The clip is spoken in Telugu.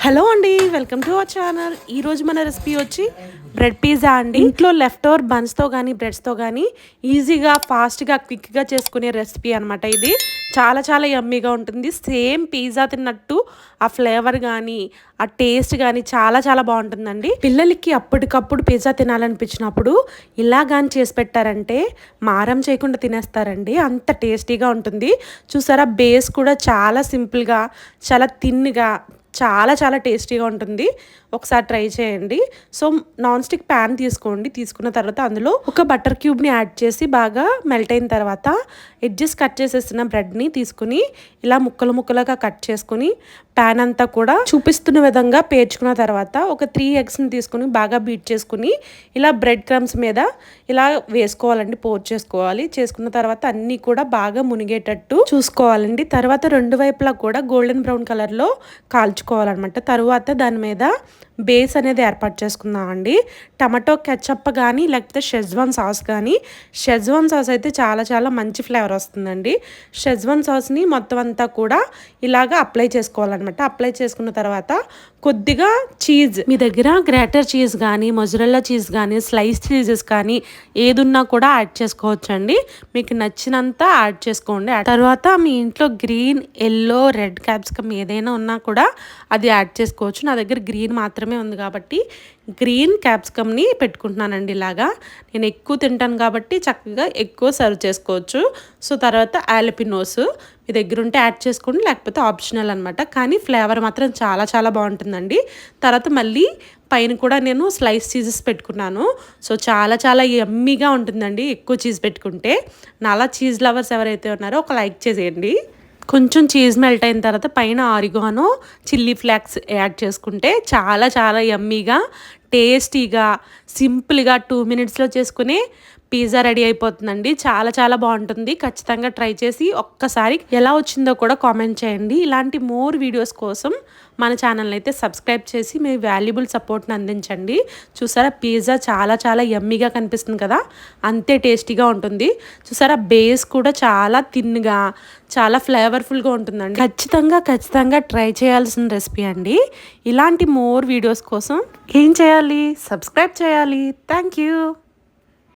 హలో అండి వెల్కమ్ టు అవర్ ఛానల్. ఈరోజు మన రెసిపీ వచ్చి బ్రెడ్ పిజ్జా అండి. ఇంట్లో లెఫ్ట్ ఓవర్ బన్స్తో కానీ బ్రెడ్స్తో కానీ ఈజీగా ఫాస్ట్గా క్విక్గా చేసుకునే రెసిపీ అనమాట ఇది. చాలా చాలా యమ్మీగా ఉంటుంది. సేమ్ పిజ్జా తిన్నట్టు ఆ ఫ్లేవర్ కానీ ఆ టేస్ట్ కానీ చాలా చాలా బాగుంటుందండి. పిల్లలకి అప్పటికప్పుడు పిజ్జా తినాలనిపించినప్పుడు ఇలా కానీ చేసి పెట్టారంటే మారం చేయకుండా తినేస్తారండి. అంత టేస్టీగా ఉంటుంది. చూసారా బేస్ కూడా చాలా సింపుల్గా చాలా థిన్గా చాలా చాలా టేస్టీగా ఉంటుంది. ఒకసారి ట్రై చేయండి. సో నాన్ స్టిక్ ప్యాన్ తీసుకోండి. తీసుకున్న తర్వాత అందులో ఒక బటర్ క్యూబ్ని యాడ్ చేసి బాగా మెల్ట్ అయిన తర్వాత ఎడ్జెస్ కట్ చేసేసిన బ్రెడ్ని తీసుకుని ఇలా ముక్కలు ముక్కలుగా కట్ చేసుకుని ప్యాన్ అంతా కూడా చూపిస్తున్న విధంగా పేర్చుకున్న తర్వాత ఒక త్రీ ఎగ్స్ని తీసుకుని బాగా బీట్ చేసుకుని ఇలా బ్రెడ్ క్రమ్స్ మీద ఇలా వేసుకోవాలండి. పోర్ చేసుకోవాలి. చేసుకున్న తర్వాత అన్నీ కూడా బాగా మునిగేటట్టు చూసుకోవాలండి. తర్వాత రెండు వైపులా కూడా గోల్డెన్ బ్రౌన్ కలర్లో కాల్చు కాల్చుకోవాలన్నమాట తర్వాత దాని మీద బేస్ అనేది ఏర్పాటు చేసుకుందామండి టమాటో కెచ్చప్ కానీ లేకపోతే షెజ్వాన్ సాస్ కానీ షెజ్వాన్ సాస్ అయితే చాలా చాలా మంచి ఫ్లేవర్ వస్తుందండి. షెజ్వాన్ సాస్ని మొత్తం అంతా కూడా ఇలాగా అప్లై చేసుకోవాలన్నమాట. అప్లై చేసుకున్న తర్వాత కొద్దిగా చీజ్ మీ దగ్గర గ్రేటర్ చీజ్ కానీ మొజరల్లా చీజ్ కానీ స్లైస్ చీజెస్ కానీ ఏదున్నా కూడా యాడ్ చేసుకోవచ్చండి. మీకు నచ్చినంత యాడ్ చేసుకోండి. తర్వాత మీ ఇంట్లో గ్రీన్ ఎల్లో రెడ్ క్యాప్సికమ్ ఏదైనా ఉన్నా కూడా అది యాడ్ చేసుకోవచ్చు. నా దగ్గర గ్రీన్ మాత్రమే ఉంది కాబట్టి గ్రీన్ క్యాప్సికమ్ని పెట్టుకుంటున్నానండి ఇలాగా. నేను ఎక్కువ తింటాను కాబట్టి చక్కగా ఎక్కువ సర్వ్ చేసుకోవచ్చు. సో తర్వాత యాలపినోస్ మీ దగ్గర ఉంటే యాడ్ చేసుకోండి లేకపోతే ఆప్షనల్ అనమాట కానీ ఫ్లేవర్ మాత్రం చాలా చాలా బాగుంటుందండి. తర్వాత మళ్ళీ పైన కూడా నేను స్లైస్ చీజెస్ పెట్టుకున్నాను. సో చాలా చాలా ఎమ్మీగా ఉంటుందండి ఎక్కువ చీజ్ పెట్టుకుంటే. నాలా చీజ్ లవర్స్ ఎవరైతే ఉన్నారో ఒక లైక్ చేసేయండి. కొంచెం చీజ్ మెల్ట్ అయిన తర్వాత పైన ఆరిగానో చిల్లీ ఫ్లాక్స్ యాడ్ చేసుకుంటే చాలా చాలా యమ్మీగా టేస్టీగా సింపుల్గా టూ మినిట్స్లో చేసుకునే పిజ్జా రెడీ అయిపోతుందండి. చాలా చాలా బాగుంటుంది. ఖచ్చితంగా ట్రై చేసి ఒక్కసారి ఎలా వచ్చిందో కూడా కామెంట్ చేయండి. ఇలాంటి మోర్ వీడియోస్ కోసం మన ఛానల్ని అయితే సబ్స్క్రైబ్ చేసి మీ వాల్యుబుల్ సపోర్ట్ని అందించండి. చూసారా? పిజ్జా చాలా చాలా ఎమ్మీగా కనిపిస్తుంది కదా? అంతే టేస్టీగా ఉంటుంది. చూసారా? బేస్ కూడా చాలా థిన్గా చాలా ఫ్లేవర్ఫుల్గా ఉంటుందండి. ఖచ్చితంగా ఖచ్చితంగా ట్రై చేయాల్సిన రెసిపీ అండి. ఇలాంటి మోర్ వీడియోస్ కోసం ఏం చేయాలి? సబ్స్క్రైబ్ చేయాలి. Thank you.